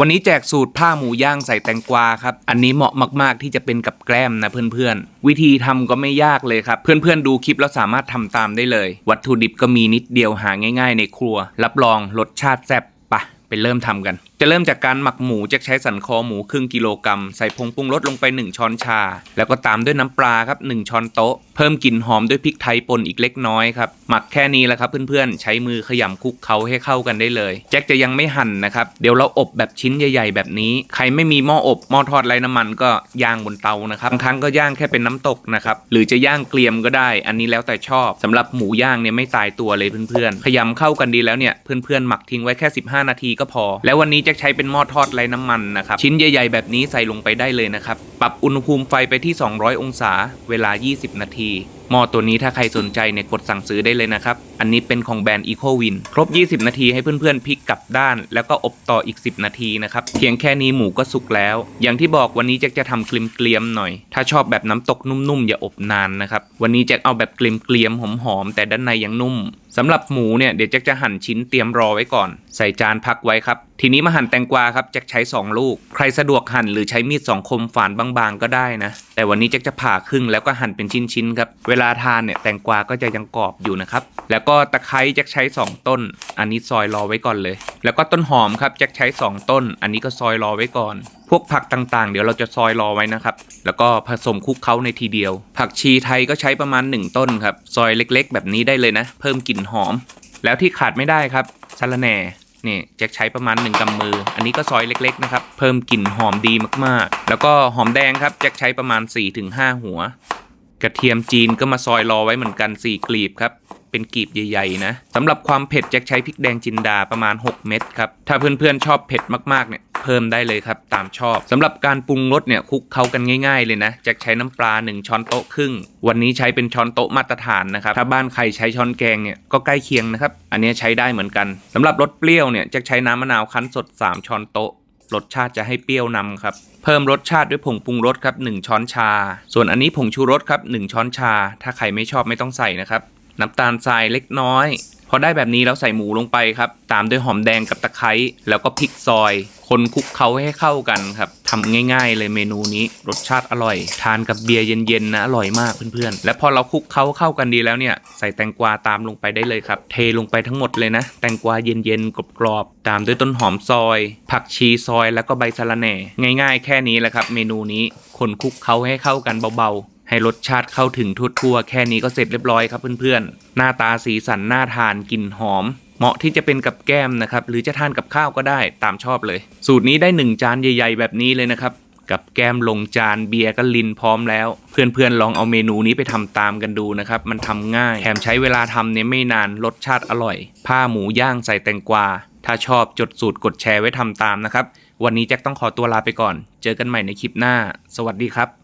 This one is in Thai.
วันนี้แจกสูตรผ้าหมูย่างใส่แตงกวาครับ อันนี้เหมาะมาก ๆ ที่จะเป็นกับแกล้มนะเพื่อนๆ วิธีทำก็ไม่ยากเลยครับ เพื่อนๆ ดูคลิปแล้วสามารถทำตามได้เลย วัตถุดิบก็มีนิดเดียวหาง่าย ๆ ในครัว รับรองรสชาติแซ่บปะไปเริ่มทำกันจะเริ่มจากการหมักหมูจะใช้สันคอหมูครึ่งกิโลกรัมใส่ผงปรุงรสลงไป 1 ช้อนชา แล้วก็ตามด้วยน้ำปลาครับ1ช้อนโต๊ะ เพิ่มกลิ่นหอมด้วยพริกไทยป่นอีกเล็กน้อยครับหมักแค่นี้แหละครับเพื่อนๆ ใช้มือขยำคลุกเคล้าให้เข้ากันได้เลย แจ็คจะยังไม่หั่นนะครับ เดี๋ยวเราอบแบบชิ้นใหญ่ ๆ แบบนี้ ใครไม่มีหม้ออบหม้อทอดไร้น้ำมันก็ย่างบนเตานะครับบางครั้งก็ย่างแค่เป็นน้ำตกนะครับหรือจะย่างเกลียมก็ได้ อันนี้แล้วแต่ชอบสำหรับหมูย่างเนี่ยไม่ตายตัวเลยเพื่อนๆขยำเข้ากันดีแล้วเนี่ยเพื่อนๆหมักทิ้งไว้แค่ 15 นาทีก็พอ แล้ววันนี้แจ็คใช้เป็นหม้อทอดไร้น้ำมันนะครับ ชิ้นใหญ่ ๆ แบบนี้ใส่ลงไปได้เลยนะครับ ปรับอุณหภูมิไฟไปที่ 200 องศา เวลา 20 นาที หม้อตัวนี้ถ้าใครสนใจเนี่ยกดสั่งซื้อได้เลยนะครับ อันนี้เป็นของแบรนด์ EcoWin ครบ 20 นาทีให้เพื่อนๆพลิกกลับด้าน แล้วก็อบต่ออีก 10 นาทีนะครับ เพียงแค่นี้หมูก็สุกแล้ว อย่างที่บอกวันนี้แจ็คจะทำเกลียมๆหน่อย ถ้าชอบแบบน้ำตกนุ่มๆอย่าอบนานนะครับ วันนี้แจ็คเอาแบบเกลียมๆหอมๆแต่ด้านในยังนุ่มสำหรับหมูเนี่ยเดี๋ยวแจ็คจะหั่นชิ้นเตรียมรอไว้ก่อน ใส่จานพักไว้ครับ ทีนี้มาหั่นแตงกวาครับแจ็คใช้ 2 ลูก ใครสะดวกหั่นหรือใช้มีดสองคมฝานบางๆ ก็ได้นะ แต่วันนี้แจ็คจะผ่าครึ่งแล้วก็หั่นเป็นชิ้นๆครับเวลาทานเนี่ยแตงกวาก็จะยังกรอบอยู่นะครับ แล้วก็ตะไคร้แจ็คใช้ 2 ต้น อันนี้ซอยรอไว้ก่อนเลย แล้วก็ต้นหอมครับแจ็คใช้ 2 ต้น อันนี้ก็ซอยรอไว้ก่อน พวกผักต่างๆ เดี๋ยวเราจะซอยรอไว้นะครับ แล้วก็ผสมคลุกเคล้าในทีเดียว ผักชีไทยก็ใช้ประมาณ 1 ต้นครับ ซอยเล็กๆ แบบนี้ได้เลยนะ เพิ่มกลิ่นหอม แล้วที่ขาดไม่ได้ครับสะระแหน่นี่แจ็คใช้ประมาณ 1กำมือ อันนี้ก็ซอยเล็กๆนะครับ เพิ่มกลิ่นหอมดีมากๆ แล้วก็หอมแดงครับแจ็คใช้ประมาณ 4-5 หัว กระเทียมจีนก็มาซอยรอไว้เหมือนกัน 4กลีบครับ เป็นกลีบใหญ่ๆนะสำหรับความเผ็ดแจ็คใช้พริกแดงจินดาประมาณ 6 เม็ดครับ ถ้าเพื่อนๆชอบเผ็ดมากๆเนี่ยเพิ่มได้เลยครับตามชอบสำหรับการปรุงรสเนี่ยคลุกเข้ากันง่ายๆเลยนะแจ็คใช้น้ำปลา 1 ช้อนโต๊ะครึ่ง วันนี้ใช้เป็นช้อนโต๊ะมาตรฐานนะครับ ถ้าบ้านใครใช้ช้อนแกงเนี่ยก็ใกล้เคียงนะครับ อันนี้ใช้ได้เหมือนกันสำหรับรสเปรี้ยวเนี่ยแจ็คใช้น้ำมะนาวคั้นสด 3 ช้อนโต๊ะ รสชาติจะให้เปรี้ยวนำครับ เพิ่มรสชาติด้วยผงปรุงรสครับ 1 ช้อนชา ส่วนอันนี้ผงชูรสครับ 1 ช้อนชา ถ้าใครไม่ชอบไม่ต้องใส่นะครับ น้ำตาลทรายเล็กน้อย พอได้แบบนี้แล้วใส่หมูลงไปครับ ตามด้วยหอมแดงกับตะไคร้แล้วก็พริกซอย คนคลุกเคล้าให้เข้ากันครับ ทำง่าย ๆ เลยเมนูนี้รสชาติอร่อย ทานกับเบียร์เย็นๆนะอร่อยมากเพื่อนๆ และพอเราคลุกเคล้าเข้ากันดีแล้วเนี่ยใส่แตงกวาตามลงไปได้เลยครับ เทลงไปทั้งหมดเลยนะ แตงกวาเย็นๆกรอบๆตามด้วยต้นหอมซอย ผักชีซอยแล้วก็ใบสะระแหน่ ง่าย ๆ แค่นี้แหละครับ เมนูนี้คนคลุกเคล้าให้เข้ากันเบาๆให้รสชาติเข้าถึงทั่วๆ แค่นี้ก็เสร็จเรียบร้อยครับเพื่อนๆ หน้าตาสีสันน่าทานกลิ่นหอม เหมาะที่จะเป็นกับแก้มนะครับ หรือจะทานกับข้าวก็ได้ตามชอบเลย สูตรนี้ได้ 1 จานใหญ่ ๆ แบบนี้เลยนะครับ กับแก้มลงจานเบียร์ก็ลินพร้อมแล้ว เพื่อนๆลองเอาเมนูนี้ไปทำตามกันดูนะครับ มันทำง่ายแถมใช้เวลาทำเนี่ยไม่นานรสชาติอร่อย ผ้าหมูย่างใส่แตงกวา ถ้าชอบจดสูตรกดแชร์ไว้ทำตามนะครับ วันนี้แจ็คต้องขอตัวลาไปก่อน เจอกันใหม่ในคลิปหน้า สวัสดีครับ